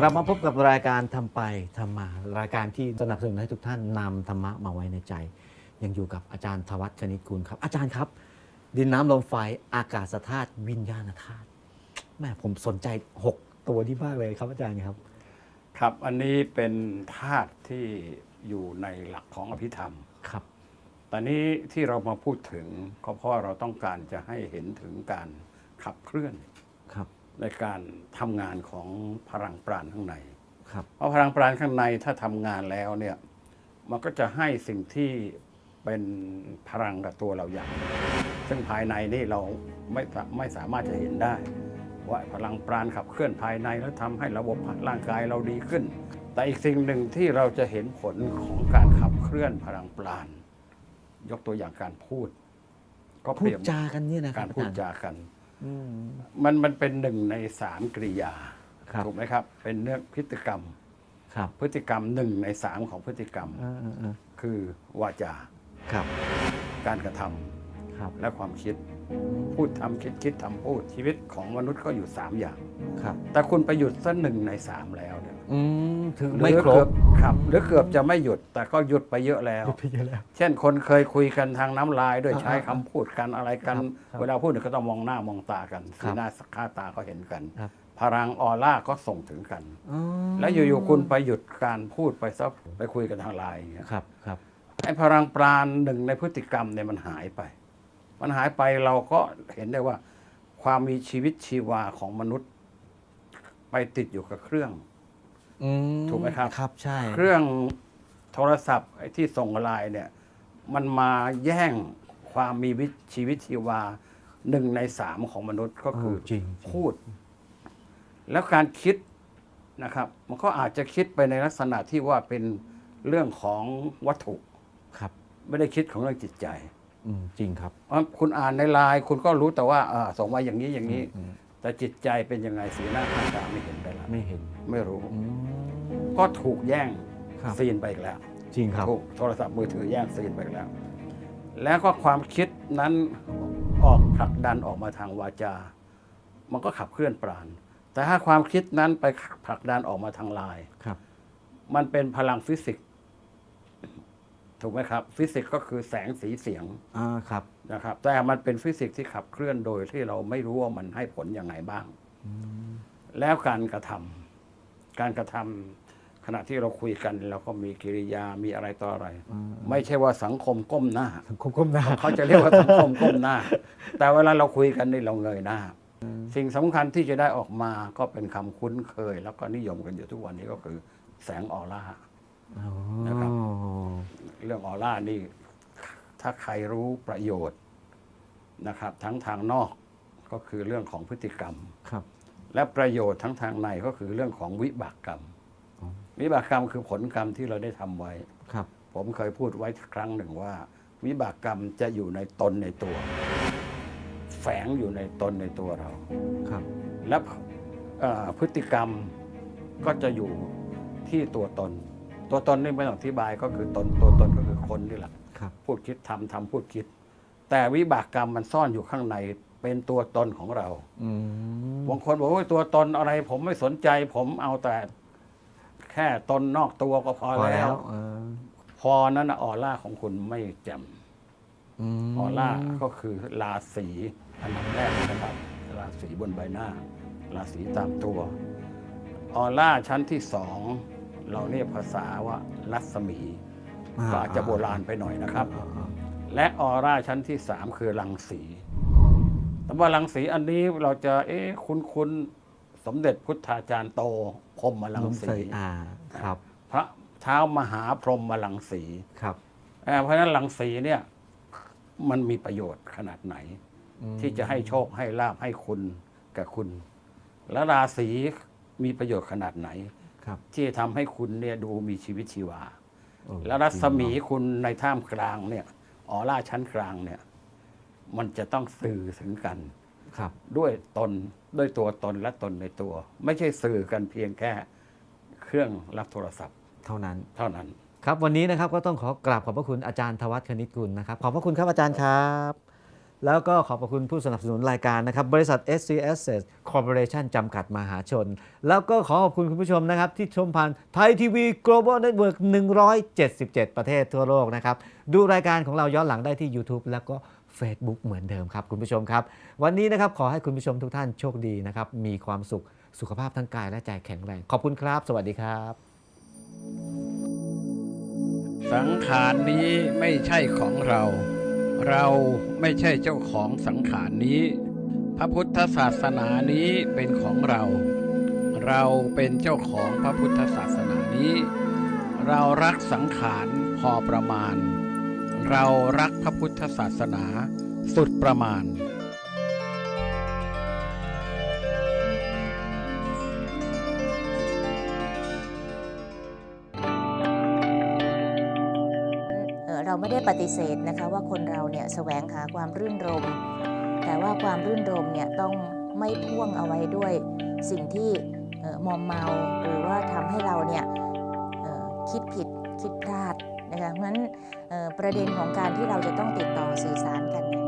กลับมาพบกับรายการทำไปทำมารายการที่สนับสนุนให้ทุกท่านนำธรรมะมาไว้ในใจ ยังอยู่กับอาจารย์ธวัฒน์คณิตกุลครับ อาจารย์ครับ ดินน้ำลมไฟอากาศธาตุวิญญาณธาตุแม่ผมสนใจ 6 ตัวนี้มากเลยครับอาจารย์ครับ ครับอันนี้เป็นธาตุที่อยู่ในหลักของอภิธรรมครับ ตอนนี้ที่เรามาพูดถึงก็เพราะเราต้องการจะให้เห็นถึงการขับเคลื่อนครับ ในการทำงานของพลังปราณข้างในครับเพราะพลังปราณข้างในถ้าทำงานแล้วเนี่ยมันก็จะให้สิ่งที่เป็นพลังกับตัวเราอย่าง ซึ่งภายในนี่เราไม่สาไม่สามารถจะเห็นได้ ว่าพลังปราณขับเคลื่อนภายในแล้วทำให้ระบบร่างกายเราดีขึ้น แต่อีกสิ่งหนึ่งที่เราจะเห็นผลของการขับเคลื่อนพลังปราณยกตัวอย่างการพูด ก็เปพูดรียบจากันเนี่ยนะครักาบรอาพูดจารย์จากันอื มมันมันเป็นหนึ่งในสามกริยาครับถูกไหมครับ เป็นเรื่องพฤติกรรม ครับพฤติกรรมหนึ่งในสามของพฤติกรรมเออเออเออคือวาจา ครับ การกระทำ ครับและความคิด พูดทำคิดคิดทำพูดชีวิตของมนุษย์ก็อยู่สามอย่าง ครับ แต่คุณไปหยุดสักหนึ่งในสามแล้วเนี่ยอืมถึงหรือไม่ครเกือบครับ หรือเกือบจะไม่หยุดแต่ก็หยุดไปเยอะแล้วไปเยอะแล้ว เช่นคนเคยคุยกันทางน้ำลายด้วยอ่าใช้คำพูดกันอะไรกันครับครับเวลาพูดเนี่ยก็ต้องมองหน้ามองตากันครัสีบหน้าค่าตาก็เห็นกัน ครับ พลังออร่าก็ส่งถึงกัน อ๋อแล้วอยู่ๆคุณไปหยุดการพูดไปซักไปคุยกันทางไลน์อย่างเงี้ยครับครับไอ้พลังปราณหนึ่งในพฤติกรรมเนี่ยมันหายไป มันหายไปเราก็เห็นได้ว่า ความมีชีวิตชีวาของมนุษย์ ไปติดอยู่กับเครื่องอืมถูกไหมครับครับ ใช่ เครื่องโทรศัพท์ไอ้ที่ส่งไลน์เนี่ย มันมาแย่งความมีวิชีวิตชีวาหนึ่งในสามของมนุษย์ก็คือเจริงจริงพูด แล้วการคิดนะครับ มันก็อาจจะคิดไปในลักษณะที่ว่าเป็นเรื่องของวัตถุครับ ไม่ได้คิดของเรื่องจิตใจ อืมจริงครับเพราะคุณอ่านในไลน์คุณก็รู้แต่ว่าอ่าส่งมาอย่างนี้อย่างนี้ อืมแต่จิตใจเป็นยังไงสีหน้าค่าตาไม่เห็นได้ละไม่เห็นไม่รู้ อืมก็ถูกแย่งครับซีนไปอีกแล้ว จริงครับ ถูกโทรศัพท์มือถือแย่งซีนไปอีกแล้ว แล้วก็ความคิดนั้นออกผลักดันออกมาทางวาจา มันก็ขับเคลื่อนปราณ แต่ถ้าความคิดนั้นไปผลักดันออกมาทางไลน์ครับ มันเป็นพลังฟิสิกส์ ถูกไหมครับ ฟิสิกส์ก็คือแสงสีเสียงอ่าครับนะครับ แต่มันเป็นฟิสิกส์ที่ขับเคลื่อนโดยที่เราไม่รู้ว่ามันให้ผลยังไงบ้าง แล้วการกระทำการกระทำขณะที่เราคุยกันเราก็มีกิริยามีอะไรต่ออะไรอืมไม่ใช่ว่าสังคมก้มหน้า สังคมก้มหน้า เขาจะเรียกว่าสังคมก้มหน้า แต่เวลาเราคุยกันนี่เราเงยหน้า สิ่งสำคัญที่จะได้ออกมาก็เป็นคำคุ้นเคย แล้วก็นิยมกันอยู่ทุกวันนี้ก็คือ แสงออร่าอ๋อนะครับ เรื่องออร่านี่ถ้าใครรู้ประโยชน์นะครับ ทั้งทางนอกก็คือเรื่องของพฤติกรรมครับ และประโยชน์ทั้งทางในก็คือเรื่องของวิบากกรรมอ๋อวิบากกรรมคือผลกรรมที่เราได้ทำไว้ครับ ผมเคยพูดไว้ครั้งหนึ่งว่า วิบากกรรมจะอยู่ในตนในตัว แฝงอยู่ในตนในตัวเราครับ และเอ่อพฤติกรรมก็จะอยู่ที่ตัวตน ตัวตนนี่ไม่ต้องอธิบายก็คือตนตัวตนก็คือคนนี่แหละครับ พูดคิดทำทำพูดคิด แต่วิบากกรรมมันซ่อนอยู่ข้างในเป็นตัวตนของเราอืมบางคนบอกว่าตัวตนอะไร ผมไม่สนใจ ผมเอาแต่ แค่ตนนอกตัวก็พอพอแล้แล้วว เออพอนั้นนะออร่าของคุณไม่แจ่ม มออร่าก็คือราศีอันดับแรกนะครับ ราศีบนใบหน้า ราศีตามตัว ออร่าชั้นที่สอง เราเรียกภาษาว่ารัศมีก็อาจจะโบราณไปหน่อยนะครับอ่าอ่าและออร่าชั้นที่สามคือรังสีแต่ว่ารังสีอันนี้เราจะเอ๊ะคุ้นคุ้นๆสมเด็จพุทธาจารย์โตพรหมรังลมสีใส่อ่าครับ พระเท้ามหาพรหมรังสีครับเอ่อเพราะฉะนั้นรังสีเนี่ยมันมีประโยชน์ขนาดไหนอืมที่จะให้โชคให้ลาบให้คุณกับคุณ และราศีมีประโยชน์ขนาดไหน ครับที่จะทำให้คุณเนี่ยดูมีชีวิตชีวาโอ้และรัศมีจงคุณในท่ามกลางเนี่ยออร่าชั้นกลางเนี่ย มันจะต้องสื่อถึงกัน ครับ ด้วยตนด้วยตัวตนและตนในตัว ไม่ใช่สื่อกันเพียงแค่เครื่องรับโทรศัพท์เท่านั้น เท่านั้น ครับวันนี้นะครับก็ต้องขอกราบขอบพระคุณอาจารย์ธวัฒน์คณิตกุลนะครับ ขอบพระคุณครับอาจารย์ครับ แล้วก็ขอบพระคุณผู้สนับสนุนรายการนะครับ บริษัท SC Asset Corporation จำกัดมหาชน แล้วก็ขอขอบคุณคุณผู้ชมนะครับ ที่ชมผ่านไทยทีวี Global Network 177 ประเทศทั่วโลกนะครับ ดูรายการของเราย้อนหลังได้ที่ YouTube แล้วก็ Facebook เหมือนเดิมครับ คุณผู้ชมครับ วันนี้นะครับขอให้คุณผู้ชมทุกท่านโชคดีนะครับ มีความสุขสุขภาพทั้งกายและใจแข็งแรง ขอบคุณครับ สวัสดีครับ สังขารนี้ไม่ใช่ของเรา เราไม่ใช่เจ้าของสังขารนี้ พระพุทธศาสนานี้เป็นของเรา เราเป็นเจ้าของพระพุทธศาสนานี้ เรารักสังขารพอประมาณ เรารักพระพุทธศาสนาสุดประมาณ เราไม่ได้ปฏิเสธนะคะว่าคนเราเนี่ยแสวงหาความรื่นรม แต่ว่าความรื่นรมเนี่ยต้องไม่พ่วงเอาไว้ด้วยสิ่งที่มอมเมาหรือว่าทำให้เราเนี่ยคิดผิดคิดพลาดนะคะเพราะฉะนั้นประเด็นของการที่เราจะต้องติดต่อสื่อสารกันเนี่ย